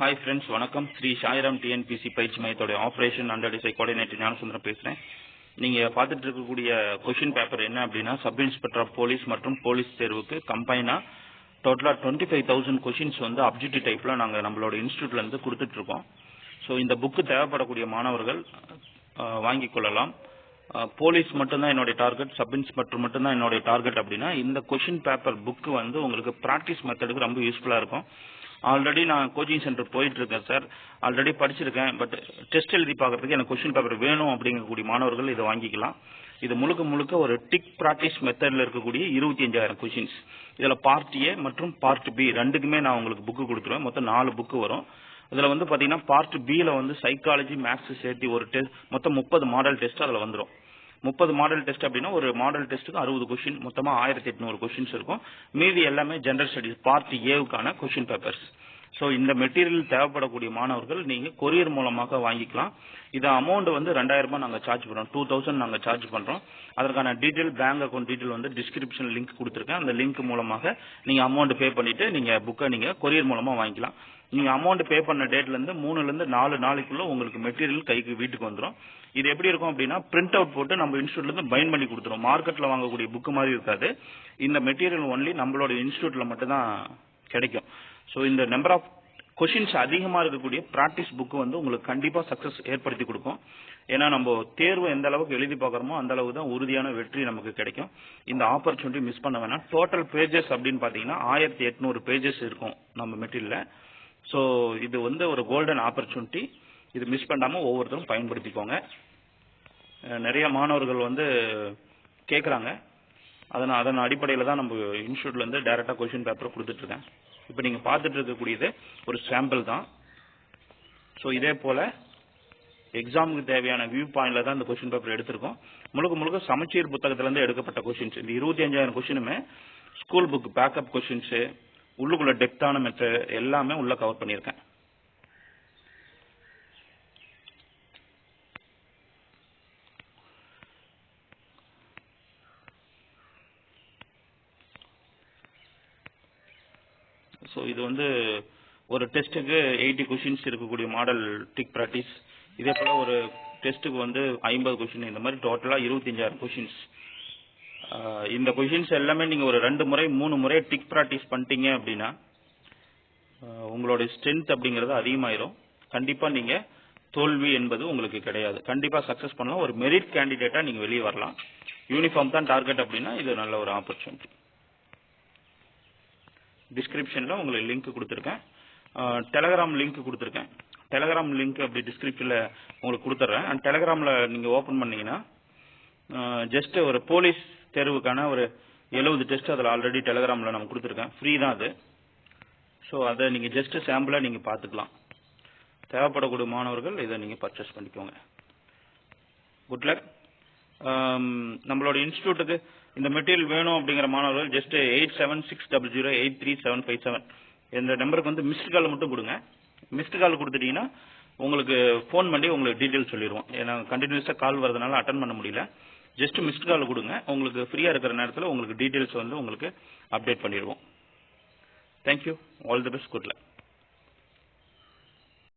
Hi friends வணக்கம். Sri Sairam TNPSC பயிற்சி மையத்தோட ஆப்ரேஷன் அண்டர் டிசை கோஆர்டினேட்டர் ஞானசுந்தரம் பேசுறேன். நீங்க பார்த்துட்டு இருக்கக்கூடிய கொஷின் பேப்பர் என்ன அப்படின்னா சப் இன்ஸ்பெக்டர் ஆஃப் போலீஸ் மற்றும் போலீஸ் தேர்வுக்கு கம்பைனா டோட்டலா டுவெண்ட்டி ஃபைவ் தௌசண்ட் கொஷின்ஸ் வந்து அப்ஜெக்டிவ் டைப்ல நாங்க நம்மளோட இன்ஸ்டியூட்ல இருந்து கொடுத்துட்டு இருக்கோம். ஸோ இந்த புக்கு தேவைப்படக்கூடிய மாணவர்கள் வாங்கி வாங்கிக் கொள்ளலாம். போலீஸ் மட்டும்தான் என்னுடைய டார்கெட் சப் இன்ஸ்பெக்டர் மட்டும்தான் என்னுடைய டார்கெட் அப்படின்னா இந்த கொஷின் பேப்பர் புக்கு வந்து உங்களுக்கு ப்ராக்டிஸ் மெத்தடுக்கு ரொம்ப யூஸ்ஃபுல்லா இருக்கும். ஆல்ரெடி நான் கோச்சிங் சென்டர் போயிட்டு இருக்கேன் சார் ஆல்ரெடி படிச்சிருக்கேன் பட் டெஸ்ட் எழுதி பார்க்கறதுக்கு எனக்கு கொஸ்டின் பேப்பர் வேணும் அப்படிங்கக்கூடிய மாணவர்கள் இதை வாங்கிக்கலாம். இது முழுக்க முழுக்க ஒரு டிக் ப்ராக்டிஸ் மெத்தட்ல இருக்கக்கூடிய இருபத்தி அஞ்சாயிரம் கொஷின்ஸ் இதுல பார்ட் ஏ மற்றும் பார்ட் பி ரெண்டுக்குமே நான் உங்களுக்கு புக்கு கொடுத்துருவேன். மொத்தம் நாலு புக்கு வரும். இதுல வந்து பாத்தீங்கன்னா பார்ட் பியில் வந்து சைக்காலஜி மேக்ஸ் சேர்த்து ஒரு டெஸ்ட் மொத்தம் முப்பது மாடல் டெஸ்ட் அதுல வந்துடும் முப்பது மாடல் டெஸ்ட் அப்படின்னா ஒரு மாடல் டெஸ்ட்டுக்கு அறுபது கொஸ்டின் மொத்தமாக ஆயிரத்தி எட்நூறு கொஸ்டின்ஸ் இருக்கும். மீதி எல்லாமே ஜென்ரல் ஸ்டடிஸ் பார்ட் ஏவுக்கான கொஸ்டின் பேப்பர்ஸ் ஸோ இந்த மெட்டீரியல் தேவைப்படக்கூடிய மாணவர்கள் நீங்கள் கொரியர் மூலமாக வாங்கிக்கலாம். இது அமௌண்ட் வந்து ரெண்டாயிரம் ரூபாய் நாங்கள் சார்ஜ் பண்ணுறோம் டூ தௌசண்ட் நாங்கள் சார்ஜ் பண்ணுறோம் அதற்கான டீட்டெயில் பேங்க் அக்கௌண்ட் டீட்டெயில் வந்து டிஸ்கிரிப்ஷன் லிங்க் கொடுத்துருக்கேன். அந்த லிங்க் மூலமாக நீங்கள் அமௌண்ட் பே பண்ணிட்டு நீங்கள் புக்கை நீங்கள் கொரியர் மூலமாக வாங்கிக்கலாம். நீங்க அமௌண்ட் பே பண்ண டேட்ல இருந்து மூணுல இருந்து நாலு நாளைக்குள்ள உங்களுக்கு மெட்டீரியல் கைக்கு வீட்டுக்கு வந்துடும் இது எப்படி இருக்கும் அப்படின்னா பிரிண்ட் அவுட் போட்டு நம்ம இன்ஸ்டியூட்ல இருந்து பைண்ட் பண்ணி கொடுத்துரும். மார்க்கெட்ல வாங்கக்கூடிய புக் மாதிரி இருக்காது. இந்த மெட்டீரியல் ஒன்லி நம்மளோட இன்ஸ்டியூட்ல மட்டும்தான் கிடைக்கும். ஸோ இந்த நம்பர் ஆஃப் கொஷின்ஸ் அதிகமாக இருக்கக்கூடிய ப்ராக்டிஸ் புக்கு வந்து உங்களுக்கு கண்டிப்பாக சக்ஸஸ் ஏற்படுத்தி கொடுக்கும். ஏன்னா நம்ம தேர்வு எந்த அளவுக்கு எழுதி பார்க்குறோமோ அந்த அளவுக்கு தான் உறுதியான வெற்றி நமக்கு கிடைக்கும். இந்த ஆப்பர்ச்சுனிட்டி மிஸ் பண்ண வேணாம். டோட்டல் பேஜஸ் அப்படின்னு பார்த்தீங்கன்னா ஆயிரத்தி எட்நூறு பேஜஸ் இருக்கும் நம்ம மெட்டீரியலில் ஸோ இது வந்து ஒரு கோல்டன் ஆப்பர்ச்சுனிட்டி இது மிஸ் பண்ணாமல் ஒவ்வொருத்தரும் பயன்படுத்திக்கோங்க. நிறைய மாணவர்கள் வந்து கேட்குறாங்க அதன் அதன் அடிப்படையில் தான் நம்ம இன்ஸ்டியூட்லேருந்து டேரெக்டாக கொஷின் பேப்பரை பேப்பர் இப்போ நீங்கள் பார்த்துட்டு இருக்கக்கூடியது ஒரு சாம்பிள் தான். ஸோ இதே போல் எக்ஸாமுக்கு தேவையான வியூ பாயிண்டில் தான் இந்த கொஸ்டின் பேப்பர் எடுத்திருக்கோம். முழுக்க முழுக்க சமச்சீர் புத்தகத்துலேருந்து எடுக்கப்பட்ட கொஷின்ஸ் இந்த இருபத்தி அஞ்சாயிரம் கொஷினுமே ஸ்கூல் புக் பேக்கப் கொஷின்ஸு உள்ளுக்குள்ள டெப்தான மெத்தட் எல்லாமே உள்ள கவர் பண்ணியிருக்கேன். ஸோ இது வந்து ஒரு டெஸ்ட்டுக்கு எயிட்டி கொஷின்ஸ் இருக்கக்கூடிய மாடல் டிக் ப்ராக்டிஸ் இதே போல ஒரு டெஸ்ட்டுக்கு வந்து ஐம்பது கொஷின் இந்த மாதிரி டோட்டலாக இருபத்தஞ்சாயிரம் கொஷின்ஸ் இந்த கொஷின்ஸ் எல்லாமே நீங்கள் ஒரு ரெண்டு முறை மூணு முறை டிக் ப்ராக்டிஸ் பண்ணிட்டீங்க அப்படின்னா ஆஹ் உங்களோட ஸ்ட்ரென்த் அப்படிங்கிறது அதிகமாயிரும். கண்டிப்பாக நீங்கள் தோல்வி என்பது உங்களுக்கு கிடையாது. கண்டிப்பாக சக்ஸஸ் பண்ணலாம். ஒரு மெரிட் கேண்டிடேட்டாக நீங்கள் வெளியே வரலாம். யூனிஃபார்ம் தான் டார்கெட் அப்படின்னா இது நல்ல ஒரு ஆப்பர்ச்சுனிட்டி டிஸ்கிரிப்ஷனில் உங்களுக்கு லிங்க் கொடுத்துருக்கேன். டெலகிராம் லிங்க் கொடுத்துருக்கேன். டெலகிராம் லிங்க் அப்படி டிஸ்கிரிப்ஷனில் உங்களுக்கு கொடுத்துட்றேன் அண்ட் டெலகிராமில் நீங்கள் ஓப்பன் பண்ணிங்கன்னா ஜஸ்ட் ஒரு போலீஸ் தேர்வுக்கான ஒரு எழுபது டெஸ்ட் அதில் ஆல்ரெடி டெலகிராமில் நம்ம கொடுத்துருக்கேன். ஃப்ரீ தான் அது. ஸோ அதை நீங்கள் ஜஸ்ட் சாம்பிளாக நீங்கள் பார்த்துக்கலாம். தேவைப்படக்கூடிய மாணவர்கள் இதை நீங்கள் பர்ச்சேஸ் பண்ணிக்கோங்க. குட் லக் um, நம்மளோட இன்ஸ்டியூட்டுக்கு இந்த மெட்டீரியல் வேணும் அப்படிங்கிற மாணவர்கள் just eight seven six double zero eight three seven five seven இந்த நம்பருக்கு வந்து மிஸ்டு கால் மட்டும் கொடுங்க. மிஸ்டு கால் கொடுத்துட்டீங்கன்னா உங்களுக்கு ஃபோன் பண்ணி உங்களுக்கு டீட்டெயில் சொல்லிடுவோம். ஏன்னா கண்டினியூஸாக கால் வரதுனால அட்டன் பண்ண முடியல. ஜஸ்ட் மிஸ்ட் கால் கொடுங்க. உங்களுக்கு ஃப்ரீயாக இருக்கிற நேரத்தில் உங்களுக்கு டீட்டெயில்ஸ் வந்து உங்களுக்கு அப்டேட் பண்ணிடுவோம். Thank you all the best good luck